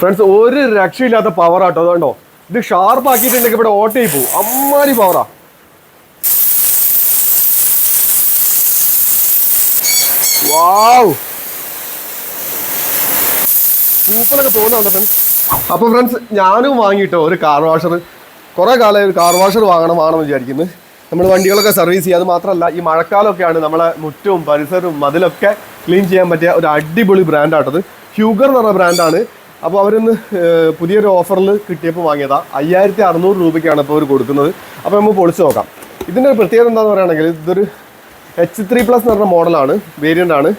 Friends ഒരു രക്ഷയില്ലാത്ത power ആട്ടോ അതുകൊണ്ടോ? ഇത് ഷാർപ്പ് ആക്കിയിട്ടുണ്ടെങ്കിൽ ഇവിടെ ഓട്ടയിൽ പോകും അമ്മാരി പവറാ വാവ് സൂപ്പറൊക്കെ തോന്നുന്നുണ്ട് ഫ്രണ്ട്സ് അപ്പൊ ഫ്രണ്ട്സ് ഞാനും വാങ്ങിയിട്ടോ ഒരു കാർ വാഷർ കുറെ കാലമായി ഒരു കാർ വാഷർ വാങ്ങണം വാങ്ങണം വിചാരിക്കുന്നു. നമ്മൾ വണ്ടികളൊക്കെ സർവീസ് ചെയ്യുക. അത് മാത്രമല്ല ഈ മഴക്കാലമൊക്കെയാണ് നമ്മളെ മുറ്റവും പരിസരവും മതിലൊക്കെ ക്ലീൻ ചെയ്യാൻ പറ്റിയ ഒരു അടിപൊളി ബ്രാൻഡ് ബ്രാൻഡാട്ടത് ഹ്യൂഗർ എന്ന് പറഞ്ഞ ബ്രാൻഡാണ് അപ്പോൾ അവരിന്ന് പുതിയൊരു ഓഫറിൽ കിട്ടിയപ്പോൾ വാങ്ങിയതാണ് അയ്യായിരത്തി അറുന്നൂറ് രൂപയ്ക്കാണ് ഇപ്പോൾ അവർ കൊടുക്കുന്നത്. അപ്പോൾ നമുക്ക് പൊളിച്ച് നോക്കാം. ഇതിന്റെ ഒരു പ്രത്യേകത എന്താണെന്ന് പറയുകയാണെങ്കിൽ ഇതൊരു എച്ച് ത്രീ പ്ലസ് എന്ന് പറഞ്ഞ മോഡലാണ് വേരിയന്റ് ആണ്.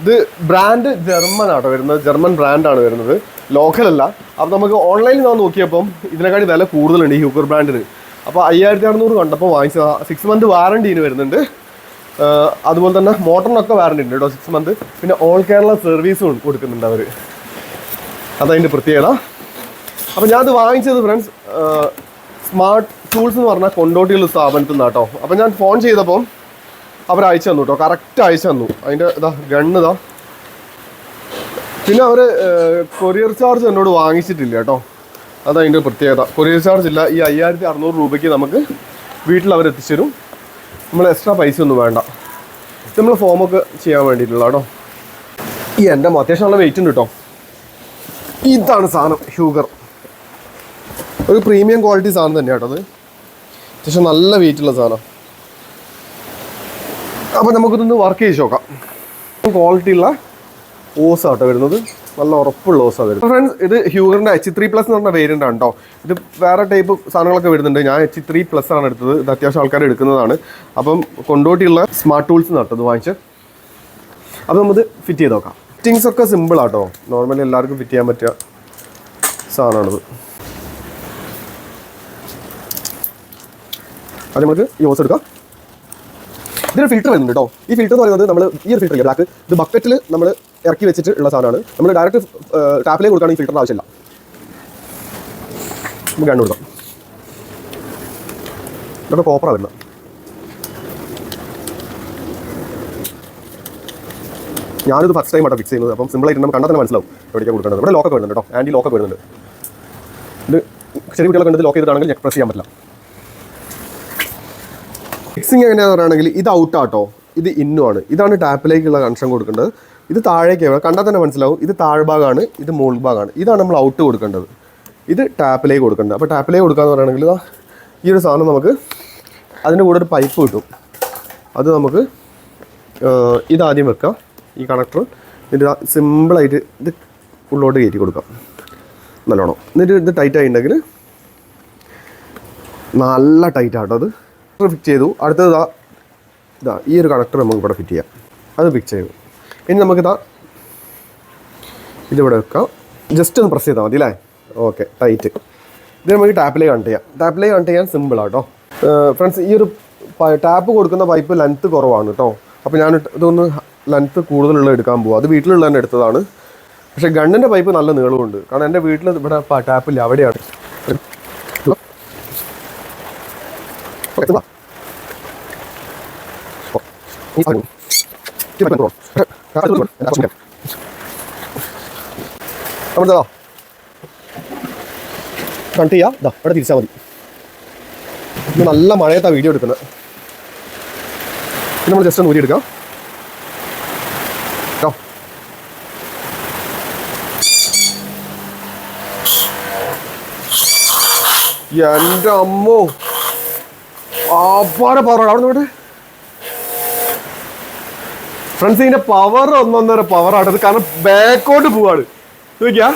ഇത് ബ്രാൻഡ് ജർമ്മൻ ആട്ടോ വരുന്നത്. ജർമ്മൻ ബ്രാൻഡാണ് വരുന്നത്. ലോക്കലല്ല അപ്പോൾ നമുക്ക് ഓൺലൈനിൽ നിന്ന് നോക്കിയപ്പം ഇതിനെക്കാട്ടി വില കൂടുതലുണ്ട് ഈ ഹ്യൂക്കർ ബ്രാൻഡിന് അപ്പോൾ അയ്യായിരത്തി അറുന്നൂറ് കണ്ടപ്പോൾ വാങ്ങിച്ചത്. സിക്സ് മന്ത് വാറണ്ടി ഇതിന് വരുന്നുണ്ട്. അതുപോലെ തന്നെ മോട്ടറിനൊക്കെ വാറണ്ടി ഉണ്ട് കേട്ടോ സിക്സ് മന്ത് പിന്നെ ഓൾ കേരള സർവീസും കൊടുക്കുന്നുണ്ട് അവർ അതതിന്റെ പ്രത്യേകത. അപ്പോൾ ഞാനത് വാങ്ങിച്ചത് ഫ്രണ്ട്സ് സ്മാർട്ട് ടൂൾസ് എന്ന് പറഞ്ഞാൽ കൊണ്ടോട്ടിയുള്ള സ്ഥാപനത്തിൽ നിന്ന് കേട്ടോ അപ്പോൾ ഞാൻ ഫോൺ ചെയ്തപ്പോൾ അവർ അയച്ചു തന്നു കേട്ടോ കറക്റ്റ് അയച്ചു തന്നു. അതിന്റെ ഇതാ ഗണ്ണ് ഇതാ. പിന്നെ അവർ കൊറിയർ ചാർജ് എന്നോട് വാങ്ങിച്ചിട്ടില്ല കേട്ടോ അതതിന്റെ പ്രത്യേകത. കൊറിയർ ചാർജ് ഇല്ല. ഈ അയ്യായിരത്തി അറുന്നൂറ് രൂപയ്ക്ക് നമുക്ക് വീട്ടിൽ അവർ എത്തിച്ചേരും നമ്മൾ എക്സ്ട്രാ പൈസ ഒന്നും വേണ്ട. നമ്മൾ ഫോമൊക്കെ ചെയ്യാൻ വേണ്ടിയിട്ടുള്ള കേട്ടോ ഈ എന്റെ അത്യാവശ്യം നല്ല വെയിറ്റ് ഉണ്ട് കേട്ടോ ഇതാണ് സാധനം ഷുഗർ ഒരു പ്രീമിയം ക്വാളിറ്റി സാധനം തന്നെയാണ് കേട്ടോ അത്. അത്യാവശ്യം നല്ല വെയിറ്റ് ഉള്ള സാധനം. അപ്പോൾ നമുക്കിതൊന്ന് വർക്ക് ചെയ്ത് നോക്കാം. ക്വാളിറ്റി ഉള്ള ഓസ് ആട്ടോ വരുന്നത്. നല്ല ഉറപ്പുള്ള ഓസാണ് വരുന്നത്. ഫ്രണ്ട്സ് ഇത് ഹ്യൂഗറിന്റെ എച്ച് ത്രീ പ്ലസ് എന്ന് പറഞ്ഞ വേരിയന്റ് ആണ് കേട്ടോ ഇത് വേറെ ടൈപ്പ് സാധനങ്ങളൊക്കെ വരുന്നുണ്ട്. ഞാൻ എച്ച് ത്രീ പ്ലസ് ആണ് എടുത്തത്. ഇത് അത്യാവശ്യം ആൾക്കാർ എടുക്കുന്നതാണ്. അപ്പം കൊണ്ടോട്ടിയുള്ള സ്മാർട്ട് ടൂൾസ് നട്ടത് വാങ്ങിച്ച് അപ്പോൾ നമുക്ക് ഫിറ്റ് ചെയ്ത് നോക്കാം. ഫിറ്റിങ്സ് ഒക്കെ സിമ്പിൾ ആട്ടോ. നോർമലി എല്ലാവർക്കും ഫിറ്റ് ചെയ്യാൻ പറ്റിയ സാധനമാണത്. അത് നമുക്ക് യോസ് എടുക്കാം. ഇതിന് ഫിൽറ്റർ വരുന്നുണ്ട് കേട്ടോ ഈ ഫിൽറ്റർ എന്ന് പറയുന്നത് നമ്മൾ ഈ ഒരു ഫിൽറ്റർ ബ്ലാക്ക് ഇത് ബക്കറ്റിൽ നമ്മൾ ഇറക്കി വെച്ചിട്ട് ഉള്ള സാധനമാണ്. നമ്മൾ ഡയറക്റ്റ് ടാപ്പിലേക്ക് കൊടുക്കുകയാണ് ഈ ഫിൽറ്ററിന് ആവശ്യമില്ല. നമുക്ക് കണ്ടു കൊടുക്കാം ഇതൊക്കെ കോപ്പറാണ് വരുന്നത്. ഞാനിത് ഫസ്റ്റ് ടൈം ആട്ടോ ഫിക്സ് ചെയ്യുന്നത്. അപ്പം സിമ്പിൾ ആയിട്ട് നമുക്ക് കണ്ടാൽ തന്നെ മനസ്സിലാവും എവിടേക്കാണ് കൊടുക്കേണ്ടത്. ഇവിടെ ലോക്കൊക്കെ വരുന്നുണ്ട് കേട്ടോ. ആന്റി ലോക്കൊക്കെ വരുന്നുണ്ട്. ഇത് ചെറിയ കുട്ടികളൊക്കെ ഉണ്ട് ലോക്ക് ചെയ്തിട്ടാണെങ്കിൽ പ്രസ് ചെയ്യാൻ പറ്റില്ല. ഫിക്സിങ് എങ്ങനെയാണെന്ന് പറയുകയാണെങ്കിൽ ഇത് ഔട്ടാട്ടോ ഇത് ഇന്നു ആണ്. ഇതാണ് ടാപ്പിലേക്കുള്ള കണക്ഷൻ കൊടുക്കേണ്ടത്. ഇത് താഴേക്ക് കണ്ടാൽ തന്നെ മനസ്സിലാവും. ഇത് താഴ്ഭാഗമാണ് ഇത് മുകൾ ഭാഗമാണ്. ഇതാണ് നമ്മൾ ഔട്ട് കൊടുക്കേണ്ടത്. ഇത് ടാപ്പിലേക്ക് കൊടുക്കേണ്ടത്. അപ്പോൾ ടാപ്പിലേക്ക് കൊടുക്കാന്ന് പറയുകയാണെങ്കിൽ ഈ ഒരു സാധനം നമുക്ക് അതിന്റെ കൂടെ ഒരു പൈപ്പ് കിട്ടും. അത് നമുക്ക് ഇതാദ്യം വെക്കാം. ഈ കണക്ടർ ഇതിന്റെ സിമ്പിളായിട്ട് ഇത് ഉള്ളോട്ട് കയറ്റി കൊടുക്കാം. നല്ലോണം. എന്നിട്ട് ഇത് ടൈറ്റ് ആയിട്ടുണ്ടെങ്കിൽ നല്ല ടൈറ്റ് ആട്ടോ അത്. ഫിക്സ് ചെയ്തു. അടുത്തത് ഇതാ ഇതാ ഈ ഒരു കണക്ടർ നമുക്ക് ഇവിടെ ഫിറ്റ് ചെയ്യാം. അത് ഫിക്സ് ചെയ്തു. ഇനി നമുക്കിതാ ഇതിവിടെ വെക്കാം. ജസ്റ്റ് ഒന്ന് പ്രസ് ചെയ്താൽ മതി അല്ലേ? ഓക്കെ ടൈറ്റ് ഇത് നമുക്ക് ടാപ്പിലെ കണക്ട് ചെയ്യാം. ടാപ്പിലേ കണക്ട് ചെയ്യാൻ സിമ്പിൾ ആട്ടോ. ഫ്രണ്ട്സ് ഈ ഒരു ടാപ്പ് കൊടുക്കുന്ന പൈപ്പ് ലെങ്ത്ത് കുറവാണ് കേട്ടോ അപ്പോൾ ഞാൻ ഇതൊന്ന് ലെങ്ത്ത് കൂടുതലുള്ള എടുക്കാൻ പോകും അത് വീട്ടിലുള്ള തന്നെ എടുത്തതാണ്. പക്ഷേ ഗണ്ണിന്റെ പൈപ്പ് നല്ല നീളമുണ്ട് കാരണം എന്റെ വീട്ടിൽ ഇവിടെ ടാപ്പില്ല അവിടെയാണ്. നമ്മളിതാ ചെയ്യാം. ഇതാ ഇവിടെ തിരിച്ചാൽ മതി. നല്ല മഴയത്താണ് വീഡിയോ എടുക്കുന്നത്. ഇത് നമ്മൾ ജസ്റ്റ് ഒന്ന് ഊരിയെടുക്കാം കേട്ടോ എന്റെ അമ്മോ. ആപ്പാടെ പവർ അവിടെ നോട്ട് ഫ്രണ്ട്സ് ഇതിന്റെ പവർ ഒന്നൊന്നര പവർ ആട്ടത് കാരണം ബാക്കോട്ട് പോവാണ്. നോക്കിയാ.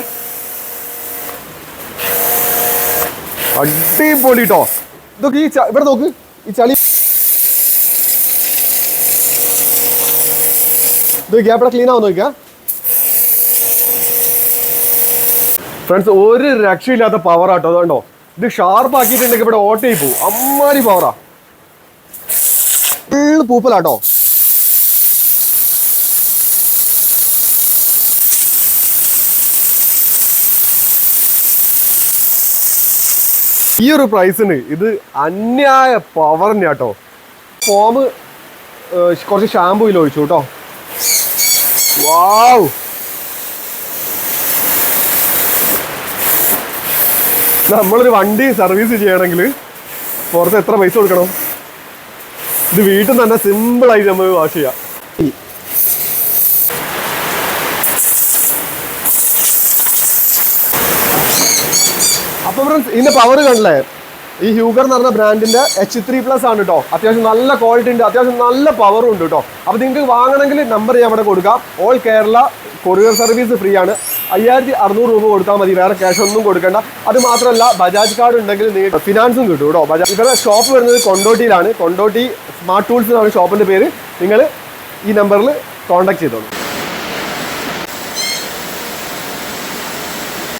അടിപൊളി കേട്ടോ ഇതൊക്കെ ഈ ഇവിടെ നോക്ക്. ഈ ചളി ഇത് നോക്കിയാ ഇവിടെ ക്ലീൻ ആവും നോക്കിയാ ഫ്രണ്ട്സ് ഒരു രക്ഷയില്ലാത്ത പവർ ആട്ടോ അതുകൊണ്ടോ? ഇത് ഷാർപ്പ് ആക്കിയിട്ടുണ്ടെങ്കിൽ ഇവിടെ ഓട്ടയിൽ പോകും അമ്മാരി പവറാ ഫുള്ള് പൂപ്പലാട്ടോ ഈ ഒരു പ്രൈസിന് ഇത് അന്യായ പവറിന് കേട്ടോ ഫോം കുറച്ച് ഷാമ്പൂയിൽ ഒഴിച്ചു കേട്ടോ വാവ് നമ്മളൊരു വണ്ടി സർവീസ് ചെയ്യണമെങ്കിൽ പുറത്ത് എത്ര പൈസ കൊടുക്കണം? ഇത് വീട്ടിൽ തന്നെ സിമ്പിളായിട്ട് നമ്മൾ വാഷ് ചെയ്യാം. അപ്പൊ ഫ്രണ്ട്സ് ഇതിന്റെ പവർ കണ്ടില്ലേ? ഈ ഹ്യൂഗർ എന്ന് പറഞ്ഞ ബ്രാൻഡിന്റെ എച്ച് ത്രീ പ്ലസ് ആണ് കേട്ടോ അത്യാവശ്യം നല്ല ക്വാളിറ്റി ഉണ്ട് അത്യാവശ്യം നല്ല പവറും ഉണ്ട് കേട്ടോ അപ്പോൾ നിങ്ങൾക്ക് വാങ്ങണമെങ്കിൽ നമ്പർ ഞാൻ അവിടെ കൊടുക്കാം. All Kerala courier service free ആണ്. അയ്യായിരത്തി അറുന്നൂറ് രൂപ കൊടുത്താൽ മതി വേറെ ക്യാഷ് ഒന്നും കൊടുക്കേണ്ട. അത് മാത്രമല്ല ബജാജ് കാർഡ് ഉണ്ടെങ്കിൽ നിങ്ങൾക്ക് ഫിനാൻസും കിട്ടും കേട്ടോ ബജാജ് ഇവരുടെ ഷോപ്പ് വരുന്നത് കൊണ്ടോട്ടിയിലാണ്. കൊണ്ടോട്ടി സ്മാർട്ട് ടൂൾസ് എന്നാണ് ഷോപ്പിന്റെ പേര്. നിങ്ങൾ ഈ നമ്പറിൽ കോൺടാക്ട് ചെയ്തോളൂ.